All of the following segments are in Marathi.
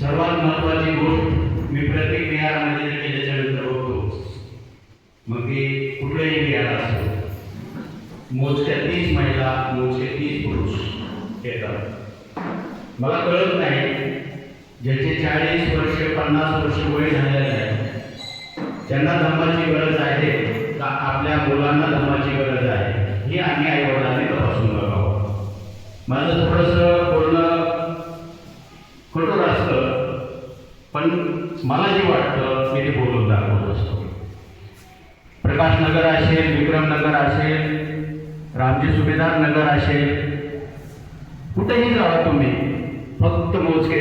सर्वात महत्वाची गोष्ट मी प्रत्येक विहारामध्ये जर बघतो. मग ते कुठलंही विहार असतो मोजक्या तीस महिला मोजके तीस पुरुष येतात. मला कळत नाही ज्याचे चाळीस वर्ष पन्नास वर्ष वय झालेले आहे त्यांना धम्माची गरज आहे का आपल्या मुलांना धम्माची गरज आहे ही आम्ही आईवडिलांनी तपासून बघावं. माझं थोडंसं बोलणं कठोर असतं पण मला जे वाटतं मी ते बोलून दाखवत असतो प्रकाश नगर असेल विक्रम नगर असेल रामजी सुभेदार नगर असेल कुठेही जावा तुम्ही. फक्त मोजके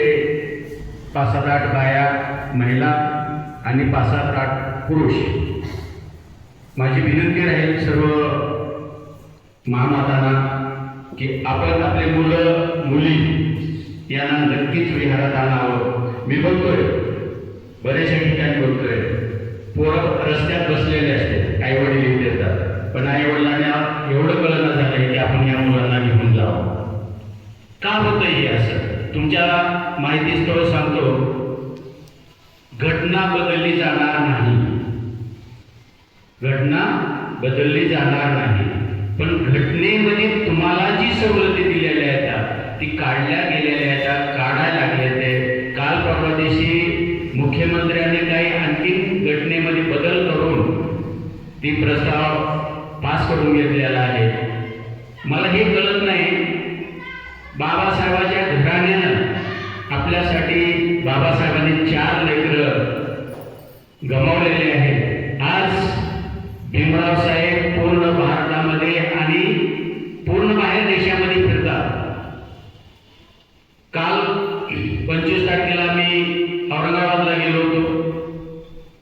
पाच सात आठ बाया महिला आणि पाच सात आठ पुरुष. माझी विनंती राहील सर्व महामातांना की आपण आपले मुलं मुली यांना नक्कीच विहारात आणावं. मी बघतोय बऱ्याचशा ठिकाणी बघतोय पोरं रस्त्यात बसलेले असते आपण या मुलांना घेऊन जावं. का होतं हे असं? तुमच्या माहिती स्थळ सांगतो. घटना बदलली जाणार नाही. घटना बदलली जाणार नाही. पण घटनेमध्ये तुम्हाला जी सवलती दिलेल्या आहेत ती काढल्या गेलेल्या आहेत काढायला लागल्या आहेत. काल परवा दिवशी मुख्यमंत्र्यांनी काही आणखीन घटनेमध्ये बदल करून ती प्रस्ताव पास करून घेतलेला आहे. मला हे कळत नाही बाबासाहेबाच्या घराण्यानं आपल्यासाठी बाबासाहेबांनी चार लेकरं गमावलेले आहेत. आज भीमराव साहेब पूर्ण भारतामध्ये आणि पूर्ण बाहेर देशामध्ये फिरतात. काल पंचवीस तारखेला मी औरंगाबादला गेलो होतो.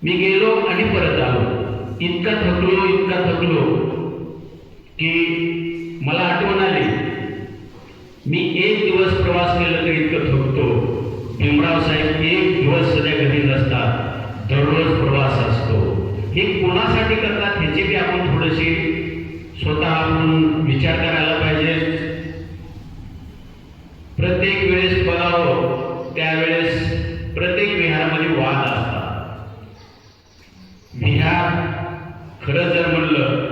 मी गेलो आणि परत आलो. इतका थकलो इतका थकलो की मला आठवण आली. मी एक दिवस प्रवास केला तर इतकं थकतो. भीमराव साहेब एक दिवस सध्या घरी नसतात. दररोज प्रवास असतो. हे कोणासाठी करतात ह्याची बी आपण थोडीशी स्वतः आपण विचार करायला पाहिजे. प्रत्येक वेळेस पगाव त्यावेळेस प्रत्येक विहारामध्ये वाद असतात. विहार खरं जर म्हणलं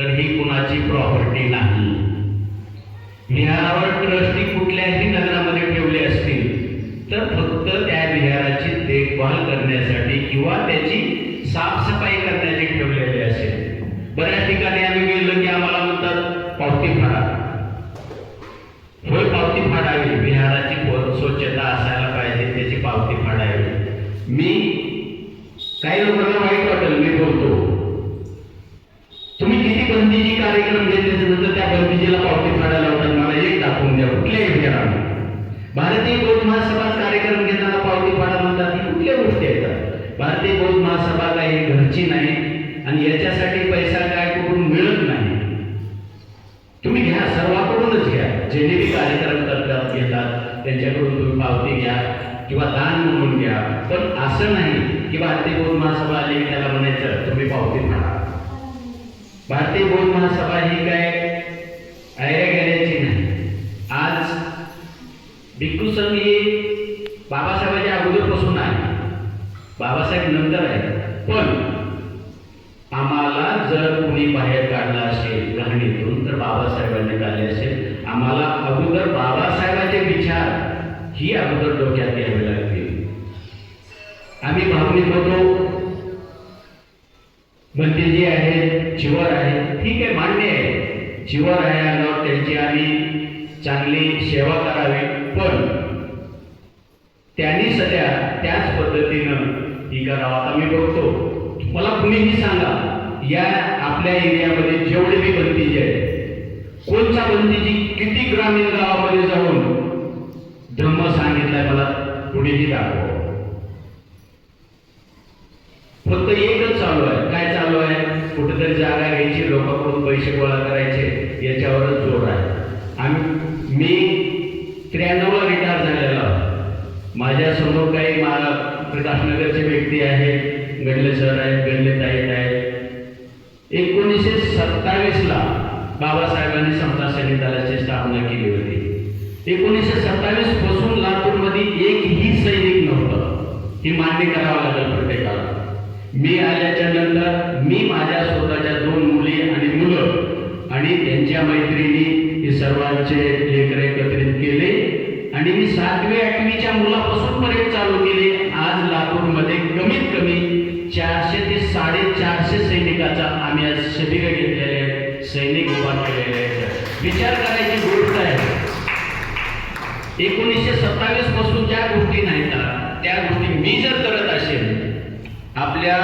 तर ही कुणाची प्रॉपर्टी नाही. विहारावर ट्रस्टी कुठल्याही नगरामध्ये ठेवले असतील तर फक्त त्या विहाराची देखभाल करण्यासाठी किंवा त्याची साफसफाई करण्यासाठी ठेवलेली असेल. बऱ्याच ठिकाणी आम्ही गेलो की आम्हाला म्हणतात पावती फाडा होय पावती फाडावी विहाराची प- स्वच्छता असायला पाहिजे त्याची पावती फाडावी मी काही लोकांना वाईट वाटेल मी बोलतो तुम्ही कार्यक्रम घेत नंतर त्या बंदीजीला पावती फाडायला लावतात मला एक दाखवून द्या कुठल्या विहारात भारतीय बौद्ध महासभा कार्यक्रम घेताना पावती फाडा म्हणतात ही कुठल्या गोष्टी येतात भारतीय बौद्ध महासभा काही घरची नाही आणि याच्यासाठी पैसा काय कुठून मिळत नाही. तुम्ही घ्या सर्वांकडूनच घ्या. जेणे बी कार्यक्रम करतात घेतात त्यांच्याकडून तुम्ही पावती घ्या किंवा दान म्हणून घ्या. पण असं नाही की भारतीय बौद्ध महासभा आली त्याला म्हणायचं तुम्ही पावती फाडा भारतीय बौद्ध महासभा ही काय? आयऱ्या गेल्याची नाही. आज भिक्खू संघ ही बाबासाहेबांच्या अगोदरपासून आहे. बाबासाहेब नंतर आहे. पण आम्हाला जर कोणी बाहेर काढलं असेल कहाणीतून तर बाबासाहेबांनी काढले असेल. आम्हाला अगोदर बाबासाहेबांचे विचार ही अगोदर डोक्यात घ्यावे लागतील. आम्ही भावनिक होतो. म्हणजे जे आहे चिवर आहे. ठीक आहे मान्य आहे. चिवर आहे अंगावर त्यांची आम्ही चांगली सेवा करावी. पण त्यांनी सध्या त्याच पद्धतीनं ही करावं. आता मी बघतो मला कुणीही सांगा या आपल्या एरियामध्ये जेवढे बी बंदीजी आहेत कोणच्या बंदीजी किती ग्रामीण गावामध्ये जाऊन धर्म सांगितलाय मला कुणीही दाखव. फक्त एकच चालू आहे. काय चालू आहे? कुठेतरी जागा घ्यायची लोकांकडून पैसे गोळा करायचे याच्यावरच जोर आहे. आणि मी त्र्याण्णवला रिटायर झालेला माझ्यासमोर काही मा प्रकाशनगरचे व्यक्ती आहेत गडले सर आहेत गडले ताईत आहेत. एकोणीसशे सत्तावीसला बाबासाहेबांनी समता सैनिकालाची स्थापना केली होती. एकोणीसशे सत्तावीसपासून लातूरमध्ये एकही सैनिक नव्हतं. हे मान्य करावं लागेल प्रत्येकाला. मी आल्याच्यानंतर मी माझ्या स्वतःच्या दोन मुली आणि मुलं आणि त्यांच्या मैत्रिणी हे सर्वांचे लेकर एकत्रित केले आणि मी सातवी आठवीच्या मुलापासून पर्यंत चालू केले. आज लातूरमध्ये कमीत कमी चारशे ते साडेचारशे सैनिकाचा आम्ही आज शिबिर घेतलेले आहेत. सैनिक उभा केलेले आहेत. विचार करायची गोष्ट आहे. एकोणीसशे सत्तावीसपासून ज्या गोष्टी नाही त्या गोष्टी मी जर करत असेल आपल्या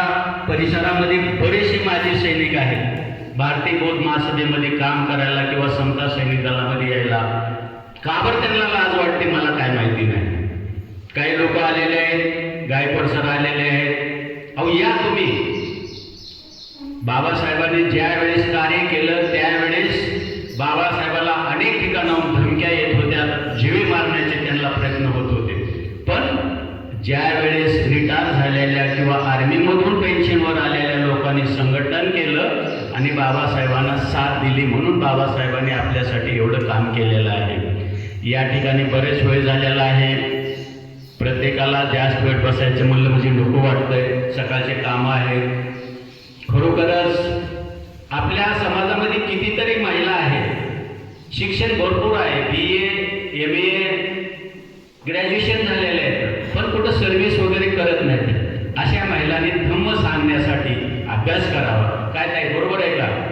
परिसरामध्ये बरेचसे माझे सैनिक आहेत. भारतीय बौद्ध महासभेमध्ये काम करायला किंवा समता सैनिक दलामध्ये यायला का बरं त्यांना लाज वाटते मला काय माहिती नाही. काही लोक आलेले आहेत गायकवाड सर आलेले आहेत. अहो या तुम्ही. बाबासाहेबांनी ज्या वेळेस कार्य केलं त्या ज्या वेळेस रिटायर झालेल्या किंवा आर्मीमधून पेन्शनवर आलेल्या लोकांनी संघटन केलं आणि बाबासाहेबांना साथ दिली म्हणून बाबासाहेबांनी आपल्यासाठी एवढं काम केलेलं आहे. या ठिकाणी बरेच वेळ झालेला आहे. प्रत्येकाला जास्त वेळ बसायचं म्हणलं म्हणजे नको वाटतंय. सकाळचे कामं आहेत खरोखरच आपल्या समाजामध्ये कितीतरी महिला आहेत. शिक्षण भरपूर आहे. बी ए एम ए ग्रॅज्युएशन झालेले आहेत. पण कुठं सर्व्हिस वगैरे करत नाहीत. अशा महिलांनी थंब सांगण्यासाठी अभ्यास करावा. काय काय बरोबर आहे का?